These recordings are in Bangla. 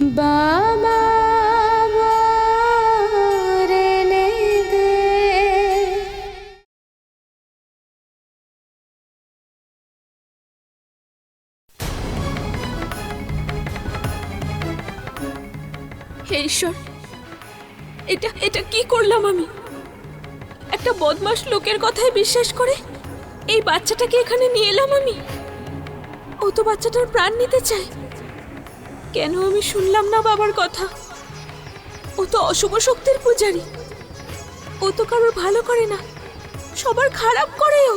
বাবা হে ঈশ্বর, এটা এটা কি করলাম আমি? একটা বদমাস লোকের কথায় বিশ্বাস করে এই বাচ্চাটাকে এখানে নিয়ে এলাম আমি? ও তো বাচ্চাটার প্রাণ নিতে চায়। কেন আমি শুনলাম না বাবার কথা? ও তো অশুভ শক্তির পূজারী। ও তো কারোর ভালো করে না। সবার খারাপ করে ও।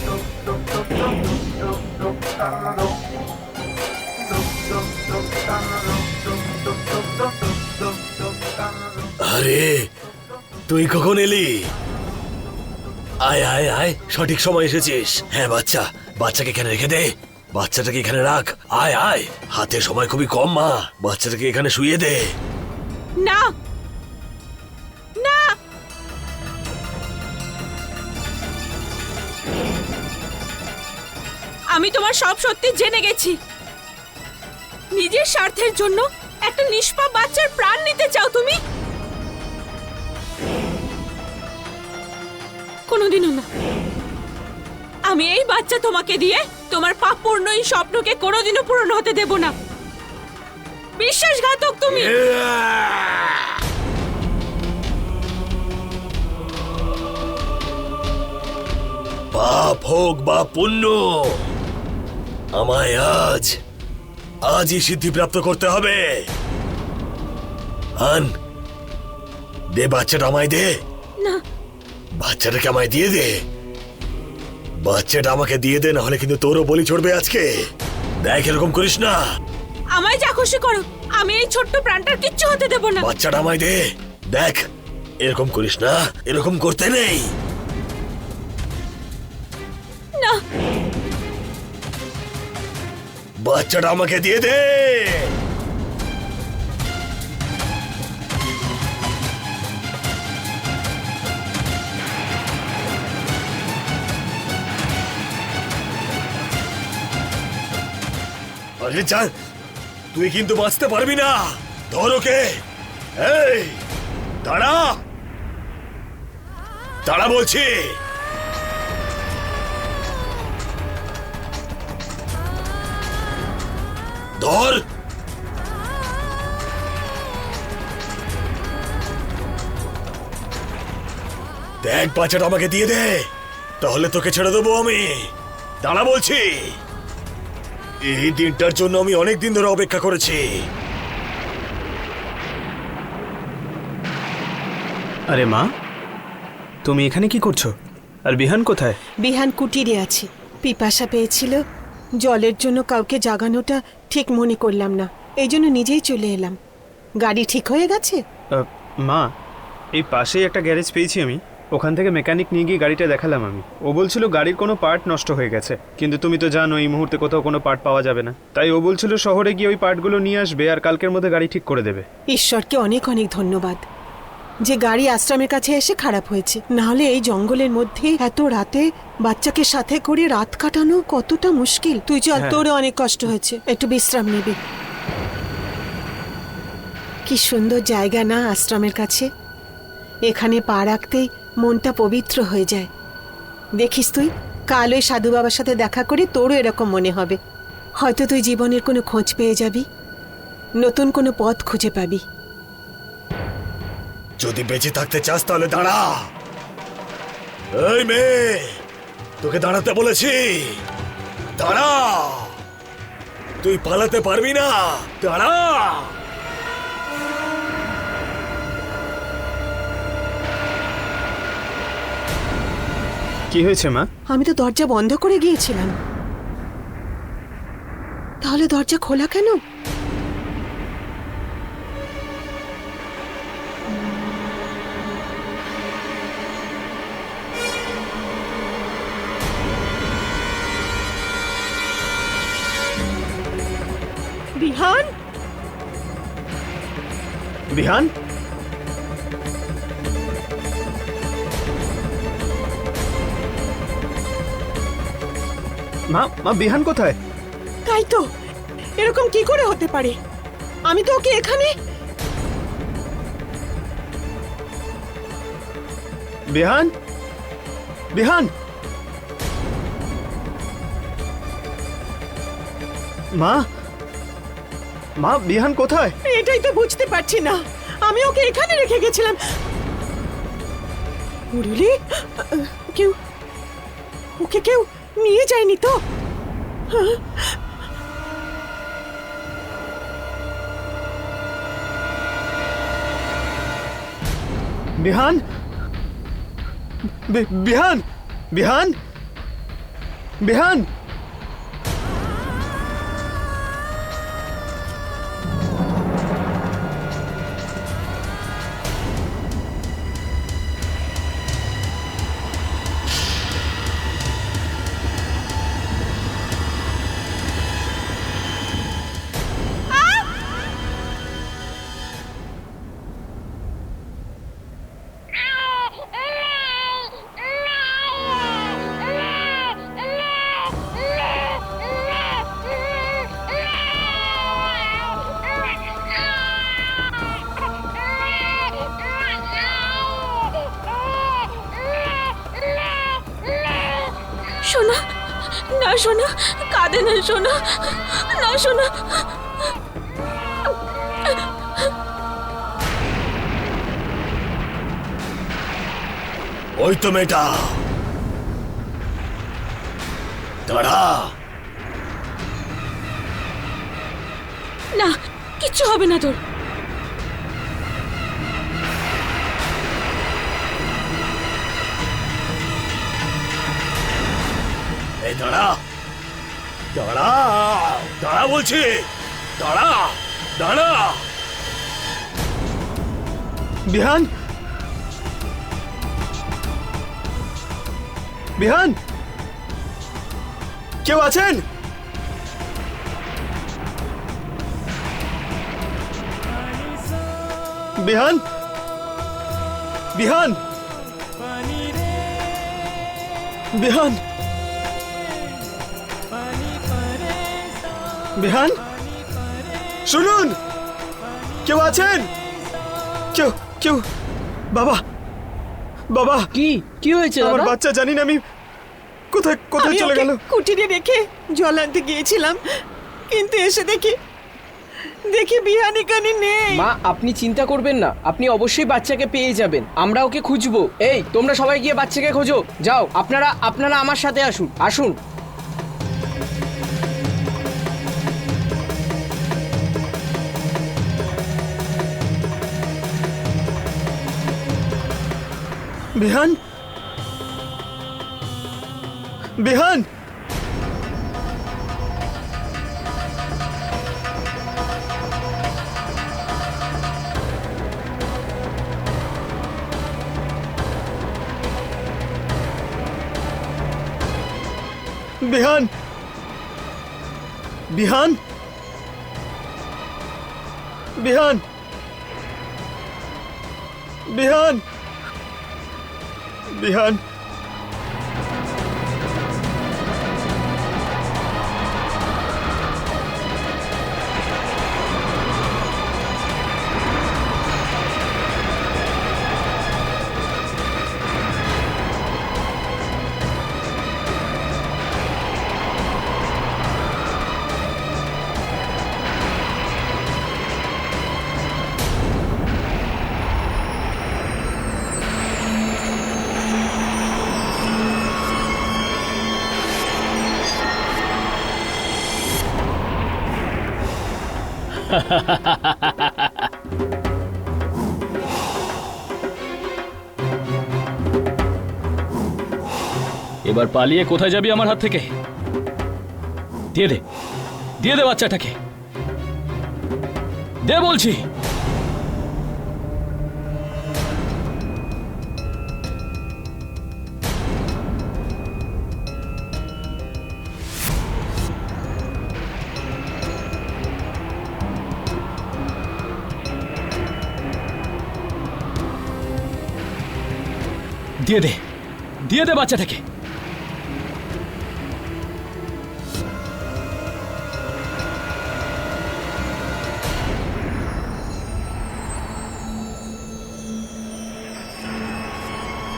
আরে, তুই কখন এলি? আয় আয় আয়, সঠিক সময় এসেছিস। হ্যাঁ বাচ্চা, বাচ্চাকে এখানে রেখে দে। বাচ্চাটাকে এখানে রাখ। আয় আয়, হাতে সময় খুবই কম, মা। বাচ্চাটাকে এখানে শুয়ে দে। না আমি তোমার সব সত্যি জেনে গেছি। নিজের স্বার্থের জন্য একটা নিষ্পাপ বাচ্চার প্রাণ নিতে চাও তুমি? কোনোদিনও না। আমি এই বাচ্চা তোমাকে দিয়ে তোমার পাপপূর্ণ এই স্বপ্নকে কোনোদিনও পূরণ হতে দেব না। বিশ্বাসঘাতক তুমি! পাপ হোক বা পুণ্য আমায় আজ আজই সিদ্ধি প্রাপ্ত করতে হবে। আন দে বাচ্চাটা আমায় দে। না। বাচ্চাটাকে আমায় দিয়ে দে। বাচ্চাটা আমাকে দিয়ে দে না হলে কিন্তু তোরও বলি চড়বে আজকে। দেখ এরকম করিস না। আমায় যা খুশি করো আমি এই ছোট্ট প্রাণটার কিচ্ছু হতে দেব না। বাচ্চাটা আমায় দে। দেখ এরকম করিস না এরকম করতে নেই। বাচ্চাটা আমাকে দিয়ে দে। তুই কিন্তু বাঁচতে পারবি না। ধর ওকে। দাঁড়া। দাঁড়া বলছি। ধর। দেখ বাচ্চাটা আমাকে দিয়ে দে। তাহলে তোকে ছেড়ে দেবো আমি। দাঁড়া বলছি। এই দিনটার জন্য আমি অনেক দিন ধরে অপেক্ষা করেছি। আরে মা তুমি এখানে কি করছ? আর বিহান কোথায়? বিহান কুটিরে আছে। পিপাসা পেয়েছিল। জলের জন্য কাউকে জাগানোটা ঠিক মনে করলাম না। এই জন্য নিজেই চলে এলাম। গাড়ি ঠিক হয়ে গেছে? মা এই পাশেই একটা গ্যারেজ পেয়েছি আমি। ওখান থেকে মেকানিক নিয়ে গিয়ে গাড়িটা দেখালাম আমি। ও বলছিল গাড়ির কোনো পার্ট নষ্ট হয়ে গেছে। কিন্তু তুমি তো জানো এই মুহূর্তে কোথাও কোনো পার্ট পাওয়া যাবে না। তাই ও বলছিল শহরে গিয়ে ওই পার্টগুলো নিয়ে আসবে আর কালকের মধ্যে গাড়ি ঠিক করে দেবে। ঈশ্বরকে অনেক অনেক ধন্যবাদ। যে গাড়ি আশ্রমের কাছে এসে খারাপ হয়েছে। নাহলে এই জঙ্গলের মধ্যে এত রাতে বাচ্চাকে সাথে করে রাত কাটানো কতটা মুশকিল। তুই চল হ্যাঁ। তোরও অনেক কষ্ট হয়েছে। একটু বিশ্রাম নিবি। কি সুন্দর জায়গা না আশ্রমের কাছে। এখানে পা রাখতেই মনটা পবিত্র হয়ে যায়। দেখিস তুই কাল ওই সাধু বাবার সাথে দেখা করে তোরও এরকম মনে হবে। হয়তো তুই জীবনের কোনো খোঁজ পেয়ে যাবি। নতুন কোনো পথ খুঁজে পাবি। যদি বেঁচে থাকতে চাস তাহলে দাঁড়া। এই মেয়ে তোকে দাঁড়াতে বলেছি। দাঁড়া। তুই পালাতে পারবি না। দাঁড়া। কি হয়েছে মা? আমি তো দরজা বন্ধ করে গিয়েছিলাম। তাহলে দরজা খোলা কেন? বিহান মা মা বিহান কোথায়? তাই তো এরকম কি করে হতে পারে? আমি তো ওকে এখানে বিহান? বিহান? মা? মা বিহান কোথায়? এটাই তো বুঝতে পারছি না। আমি ওকে এখানে রেখে গেছিলাম। মুরলি কেউ, ওকে কেউ নিয়ে যায়নি তো? বিহান? বিহান? বিহান? বিহান? না কাঁদে না সোনা না সোনা ওই তো মেয়েটা। দাঁড়া। না কিচ্ছু হবে না তোর। এই দাঁড়া। দাঁড়া দাঁড়া বলছি। দাঁড়া দাঁড়া। বিহান। বিহান। কেউ আছেন? বিহান। বিহান। বিহান। বিহান? শুনুন! কেউ আছেন? কেউ কেউ বাবা বাবা। কি কি হয়েছে আমার বাচ্চা জানি না আমি কোথায় কোথায় চলে গেল? কুটিরে রেখে জল আনতে গিয়েছিলাম কিন্তু এসে দেখি দেখি বিহান এখানে নেই। মা আপনি চিন্তা করবেন না আপনি অবশ্যই বাচ্চাকে পেয়ে যাবেন আমরা ওকে খুঁজবো। এই তোমরা সবাই গিয়ে বাচ্চাকে খোঁজো যাও আপনারা আপনারা আমার সাথে আসুন আসুন। বিহান বিহান বিহান বিহান বিহান বিহান বিহান এবার পালিয়ে কোথায় যাবি আমার হাত থেকে? দিয়ে দে। দিয়ে দে বাচ্চাটাকে। দে বলছি। দিয়ে দে। দিয়ে দে বাচ্চাটাকে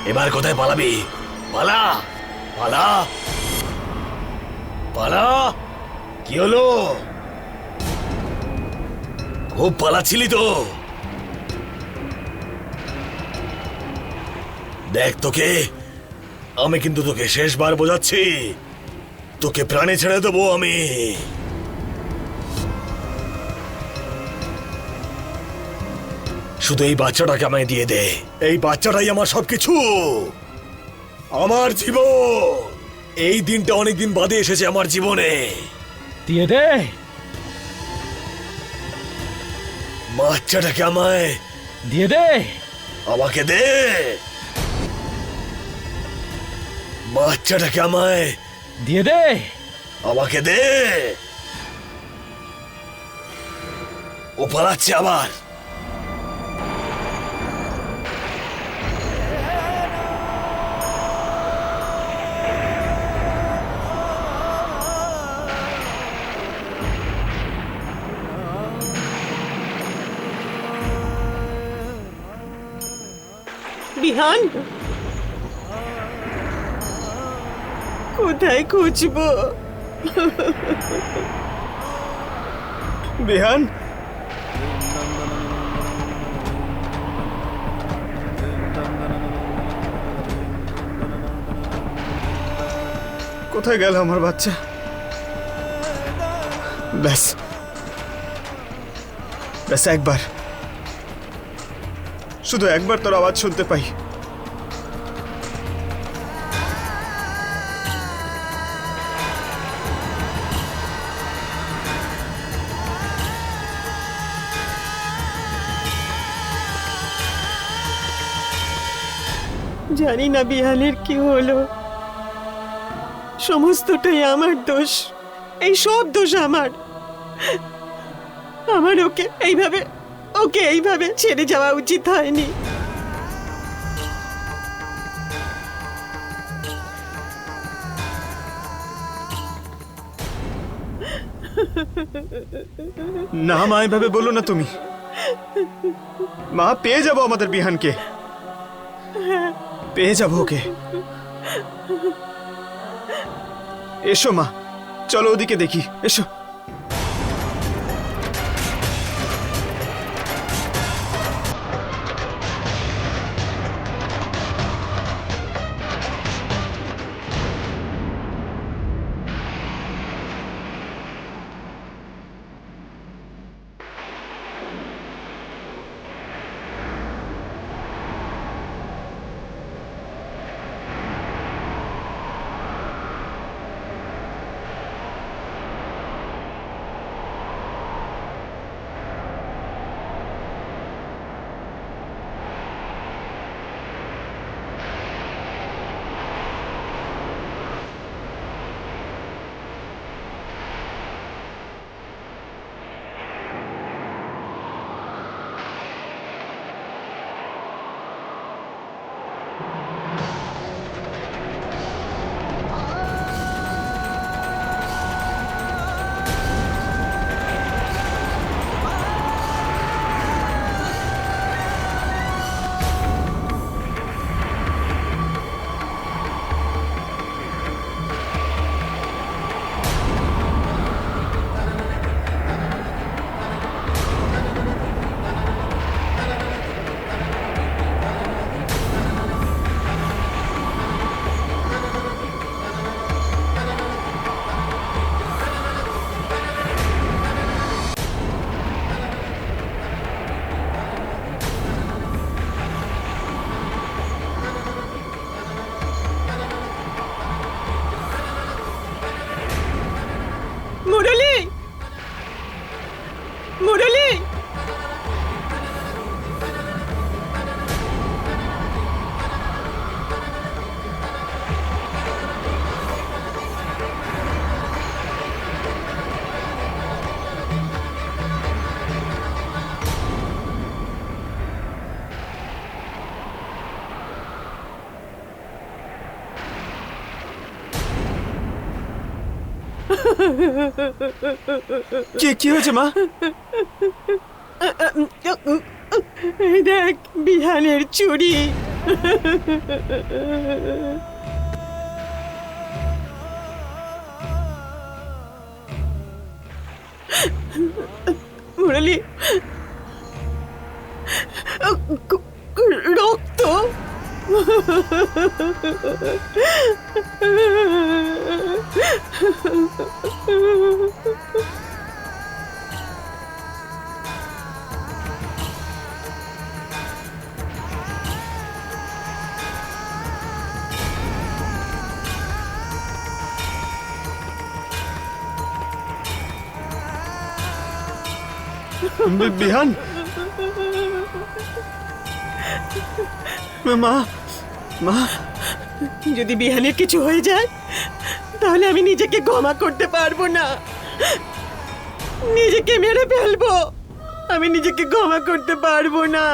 এবার কোথায় পালাবি? পালা পালা। পালা। কি হলো? খুব পালাচ্ছিলি তো। দেখ তোকে। আমি কিন্তু তোকে শেষবার বোঝাচ্ছি। তোকে প্রাণে ছেড়ে দেবো আমি। শুধু এই বাচ্চাটাকে আমায় দিয়ে দে। এই বাচ্চাটাই আমার সবকিছু। আমার জীবন। এই দিনটা অনেকদিন বাদে এসেছে আমার জীবনে। দিয়ে দে। বাচ্চাটাকে আমায় দিয়ে দে। আমাকে দে। বাচ্চাটাকে আমায় দিয়ে দে। আমাকে দে। ও পালাচ্ছে আবার। বিহান কোথায় খুঁজবো? বিহান। কোথায় গেল আমার বাচ্চা? ব্যাস। ব্যাস একবার। শুধু একবার তোর আওয়াজ শুনতে পাই। জানি না বিহানের কি হলো। সমস্তটাই আমার দোষ। এই সব দোষ আমার। আমার ওকে এইভাবে ওকে এইভাবে ছেড়ে যাওয়া উচিত হয়নি। না, মা, এভাবে বলো না তুমি। মা, পেয়ে যাব আমাদের বিহানকে। পেয়ে যাব ওকে। এসো মা চলো ওদিকে দেখি এসো। কি কি হয়েছে মা? দেখ বিহানের চুড়ি মুরলি বি- বিহান মা মা যদি বিহানের কিছু হয়ে যায় তাহলে আমি নিজেকে ক্ষমা করতে পারব না। নিজেকে মেরে ফেলব। আমি নিজেকে ক্ষমা করতে পারব না।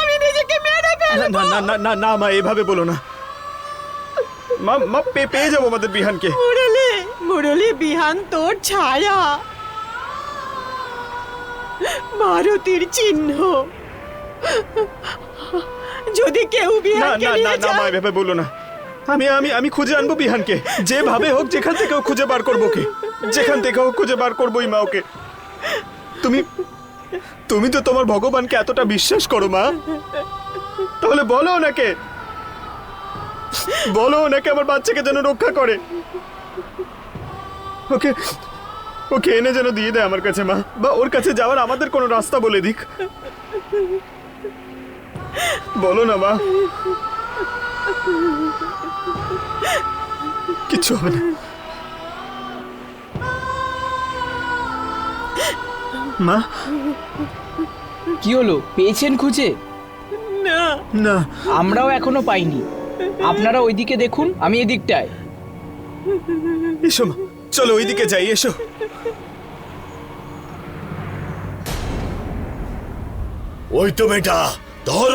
আমি নিজেকে মেরে ফেলব। না না না না মা এভাবে বলো না। মা মা পেয়ে যাব আমাদের বিহানকে। মুরলি মুরলি বিহান তোর ছায়া। মারুতির চিহ্ন। যদি কেউ না বিহানকে না না না এভাবে বলো না। আমি আমি আমি খুঁজে আনব বিহানকে। যেভাবে হোক যেখান থেকে হোক খুঁজে বার করব ওকে। যেখান থেকে হোক খুঁজে বার করবোই মা ওকে। তুমি তুমি তো তোমার ভগবানকে এতটা বিশ্বাস করো মা। তাহলে বলো ওনাকে। বলো ওনাকে আমার বাচ্চাকে যেন রক্ষা করে। ওকে ওকে এনে যেন দিয়ে দেয় আমার কাছে মা। বা ওর কাছে যাওয়ার আমাদের কোনো রাস্তা বলে দিক। বলো না মা। কিচ্ছু হবে না। মা। কি হলো? পেয়েছেন খুঁজে? না। না। আমরাও এখনও পাইনি। আপনারা ওইদিকে দেখুন আমি এদিকটায়। এসো মা। চলো ওইদিকে যাই এসো। ওই তো বেটা। ধর